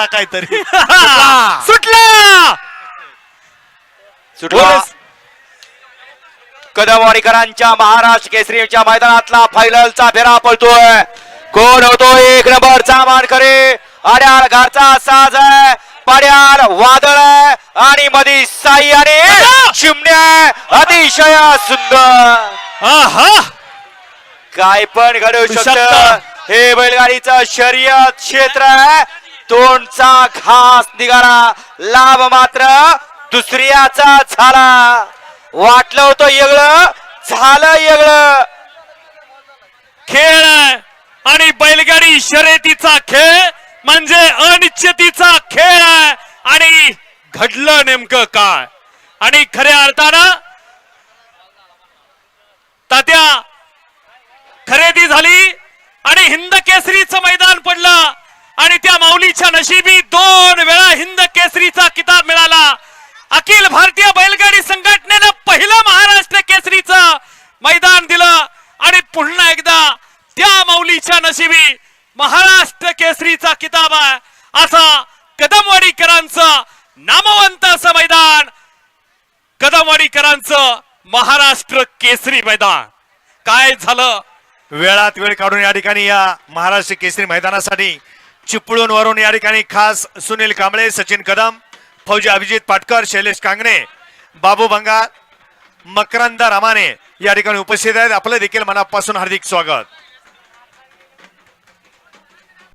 सुटला काहीतरी. सुटला. सुटला! कदमवाडीकरांच्या महाराष्ट्र केसरीच्या मैदानातला फायनलचा फेरा पळतोय. कोण होतो एक नंबरचा मानकरी आड्याल घरचा साज आहे. पाड्याल वादळ आहे. आणि मधी साई आणि चिमण्या. अतिशय सुंदर. काय पण घडू शकतं. हे बैलगाडीचं शर्यत क्षेत्र आहे. दोनचा घास निघाला. लाभ मात्र दुसऱ्याचा झाला. वाटलं होतं येगळं झालं येगळं. खेळ आणि बैलगाडी शर्यतीचा खेळ म्हणजे अनिश्चितीचा खेळ आहे आणि घडलं नेमकं काय? आणि खऱ्या अर्थानं तात्या खरेदी झाली आणि हिंद केसरीचं मैदान पडलं. त्या नशिबी दोन वेळा हिंद केसरीचा किताब मिळाला. अखिल भारतीय बैलगाडी संघटनेनं पहिलं महाराष्ट्र केसरीचं मैदान दिलं आणि पुन्हा एकदा त्या मौलीच्या नशिबी महाराष्ट्र केसरीचा किताब आहे. असा कदमवाडीकरांचं नामवंत असं मैदान कदमवाडीकरांचं महाराष्ट्र केसरी मैदान. काय झालं? वेळात वेळ काढून या ठिकाणी या महाराष्ट्र केसरी मैदानासाठी चिपळूण वरून या ठिकाणी खास सुनील कांबळे सचिन कदम फौजी अभिजित पाटकर शैलेश कांगणे बाबू भंगार मकरंद रामाने या ठिकाणी उपस्थित आहेत. आपलं देखील मनापासून हार्दिक स्वागत.